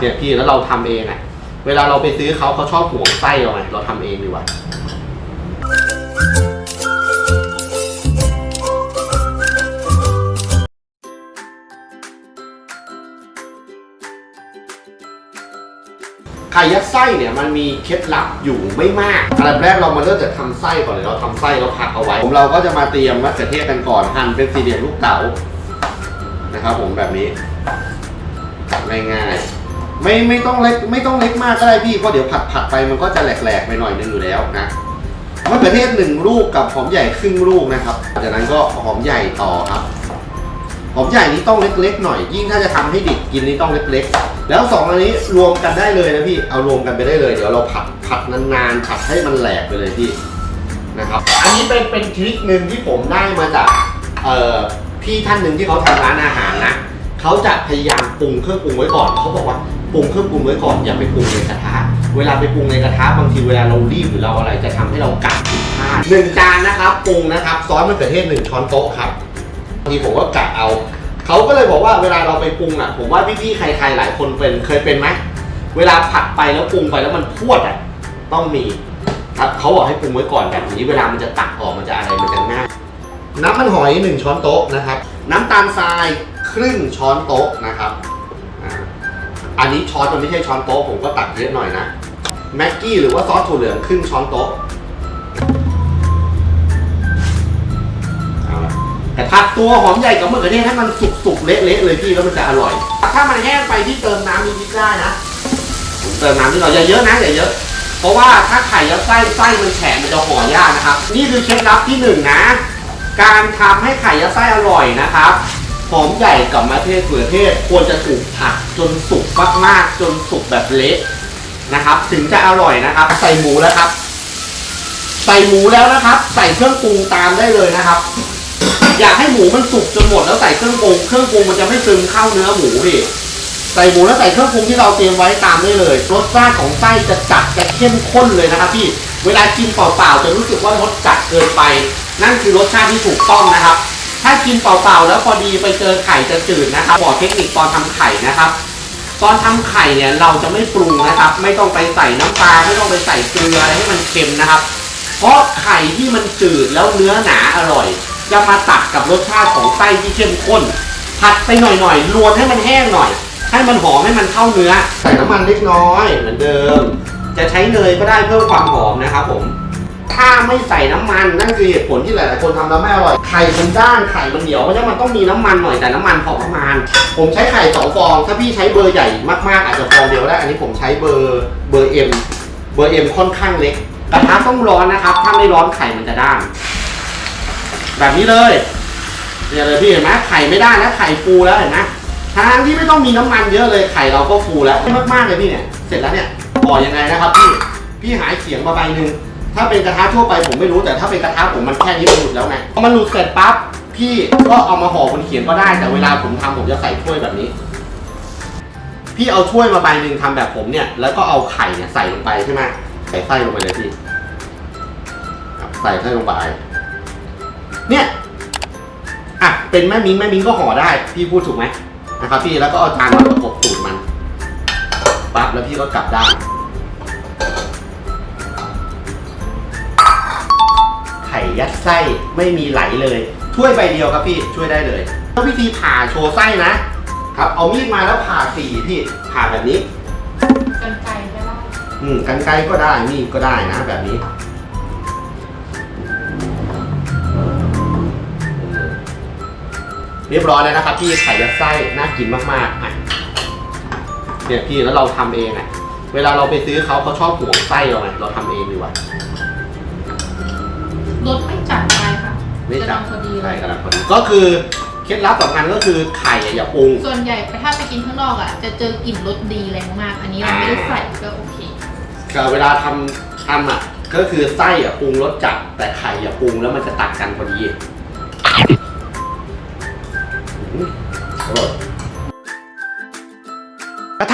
เนี่ยพี่แล้วเราทำเองอะ เวลาเราไปซื้อเขาเขาชอบห่วงไส้เราไงเราทำเองดีกว่าไข่ยัดไส้เนี่ยมันมีเคล็ดลับอยู่ไม่มากอันดับแรกเรามาเริ่มจากทำไส้ก่อนเลยเราทำไส้เราพักเอาไว้ผมเราก็จะมาเตรียมมะเขือเทศกันก่อนหั่นเป็นสี่เหลี่ยมลูกเต๋านะครับผมแบบนี้ง่ายๆ ไม่ไม่ต้องเล็กไม่ต้องเล็กมากก็ได้พี่เพราะเดี๋ยวผัดผัดไปมันก็จะแหลกๆไปหน่อยนึงอยู่แล้วนะมะเขือเทศหนึ่งลูกกับหอมใหญ่ครึ่งลูกนะครับ จากนั้นก็หอมใหญ่ต่อครับ หอมใหญ่นี้ต้องเล็กๆหน่อย ยิ่งถ้าจะทำให้ดิบกินนี่ต้องเล็กๆ แล้วสองอันนี้รวมกันได้เลยนะพี่ เอารวมกันไปได้เลย เดี๋ยวเราผัดผัดนานๆผัดให้มันแหลกไปเลยพี่นะครับ อันนี้เป็นเป็นทริคหนึ่งที่ผมได้มาจากเอ่อพี่ท่านหนึ่งที่เขาทำร้านอาหารนะ เขาจะพยายามปรุงเครื่องปรุงไว้ก่อน เขาบอกว่า ปรุงเครื่องปรุงไว้ก่อนอย่าไปปรุงในกระทะ เวลาไปปรุงในกระทะบางทีเวลาเรารีบหรือเราอะไรจะทำให้เรากัดผิดพลาดหนึ่งจานนะครับปรุงนะครับซอสมะเขือเทศหนึ่งช้อนโต๊ะครับบางทีผมก็กะเอาเขาก็เลยบอกว่าเวลาเราไปปรุงอะ ผมว่าพี่ๆใครๆหลายคนเป็นเคยเป็นไหมเวลาผัดไปแล้วปรุงไปแล้วมันพรวดอะต้องมีครับเขาบอกให้ปรุงไว้ก่อนแบบนี้เวลามันจะตักออกมันจะอะไรมันจะง่ายน้ำมันหอยหนึ่งช้อนโต๊ะนะครับ น้ำตาลทรายครึ่งช้อนโต๊ะนะครับ นนี้ช้อนมันไม่ใช่ช้อนโต๊ะผมก็ตักเยอะหน่อยนะแม็กกี้หรือว่าซอสถั่วเหลืองครึ่งช้อนโต๊ะเอาละแต่ผัดตัวหอมใหญ่กับมะเขือเทศให้มันสุกๆเละๆเลยพี่แล้วมันจะอร่อย ถ้ามันแห้งไปที่เติมน้ำนิดๆได้นะผมเติมน้ำนิดหน่อยอย่าเยอะนะอย่าเยอะ เพราะว่าถ้าไข่ยัดไส้ไส้มันแฉะมันจะห่อยากนะครับ นี่คือเคล็ดลับที่หนึ่งนะ การทำให้ไข่ยัดไส้อร่อยนะครับ หอมใหญ่กับมะเขือเทศเทศควรจะถูกผัดจนสุกมากๆ จนสุกแบบเละนะครับ ถึงจะอร่อยนะครับ ใส่หมูแล้วครับ ใส่หมูแล้วนะครับ ใส่เครื่องปรุงตามได้เลยนะครับ อยากให้หมูมันสุกจนหมดแล้วใส่เครื่องปรุงเครื่องปรุงมันจะไม่ซึมเข้าเนื้อหมูพี่ใส่หมูแล้วใส่เครื่องปรุงที่เราเตรียมไว้ตามได้เลยรสชาติของไส้จะจัดจะเข้มข้นเลยนะครับพี่เวลากินเปล่าๆจะรู้สึกว่ารสจัดเกินไป นั่นคือรสชาติที่ถูกต้องนะครับ ถ้ากินเปล่าๆแล้วพอดีไปเจอไข่จะจืดนะครับบอกเทคนิคตอนทำไข่นะครับ ตอนทำไข่เนี่ยเราจะไม่ปรุงนะครับ ไม่ต้องไปใส่น้ำปลาไม่ต้องไปใส่เกลืออะไรให้มันเค็มนะครับ เพราะไข่ที่มันจืดแล้วเนื้อหนาอร่อย จะมาตัดกับรสชาติของไส้ที่เข้มข้น ผัดไปหน่อยๆรวนให้มันแห้งหน่อย ให้มันหอมให้มันเข้าเนื้อ ใส่น้ำมันเล็กน้อยเหมือนเดิม จะใช้เนยก็ได้เพิ่มความหอมนะครับผม ถ้าไม่ใส่น้ำมันนั่นคือเหตุผลที่หลายๆคนทำแล้วไม่อร่อยไข่มันด้านไข่มันเหนียวเพราะฉะนั้นมันต้องมีน้ำมันหน่อยแต่น้ำมันพอประมาณ ผมใช้ไข่สองฟอง ถ้าพี่ใช้เบอร์ใหญ่มากๆอาจจะฟองเดียวได้อันนี้ผมใช้เบอร์เบอร์เอ็มเบอร์เอ็มค่อนข้างเล็กกระทะต้องร้อนนะครับ ถ้าไม่ร้อนไข่มันจะด้านแบบนี้เลยเนี่ยเลยพี่เห็นไหมไข่ไม่ได้แล้วไข่ฟูแล้วเห็นไหมทางที่ไม่ต้องมีน้ำมันเยอะเลยไข่เราก็ฟูแล้วมากๆเลยพี่เนี่ยเสร็จแล้วเนี่ยห่อยังไงนะครับพี่พี่หายเขียงมาใบหนึ่ง ถ้าเป็นกระทะทั่วไปผมไม่รู้แต่ถ้าเป็นกระทะผมมันแค่นี้มันหลุดแล้วไงพอมันหลุดเสร็จปั๊บพี่ก็เอามาห่อบนเขียงก็ได้แต่เวลาผมทำผมจะใส่ถ้วยแบบนี้ พี่เอาถ้วยมาใบหนึ่งทำแบบผมเนี่ย แล้วก็เอาไข่เนี่ยใส่ลงไปใช่ไหมใส่ไส้ลงไปเลยพี่ครับใส่ไส้ลงไป เนี่ยอะเป็นแม่มิ้งแม่มิ้งก็ห่อได้พี่พูดถูกไหมนะครับพี่แล้วก็เอาจานมาประกบตูดมันปั๊บแล้วพี่ก็กลับด้าน ยัดไส้ไม่มีไหลเลยถ้วยใบเดียวครับพี่ช่วยได้เลยแล้ววิธีผ่าโชว์ไส้นะครับเอามีดมาแล้วผ่าสี่พี่ผ่าแบบนี้ กันไกลได้ป่ะอืมกันไกรก็ได้มีดก็ได้นะ แบบนี้ เรียบร้อยแล้วนะครับพี่ไข่ยัดไส้น่ากินมากๆอะเนี่ยพี่แล้วเราทำเองอะ เวลาเราไปซื้อเขาเขาชอบห่วงไส้เราไงเราทำเองดีกว่ารสไม่ จัดไปค่ะไม่จับกำลังพอดีเลใช่ยกำลังพอดีก็คือเคล็ดลับสำคัญก็คือไข่อะอย่าปรุง ส่วนใหญ่ถ้าไปกินข้างนอกอะ จะเจอกลิ่นรสดีแรงมาก อันนี้เราไม่ได้ใส่ก็โอเค ก็เวลาทำทำอะก็คือไส้อะปรุงรสจัด แต่ไข่อย่าปรุงแล้วมันจะตัดกันพอดีอืมอร่อยกระทะ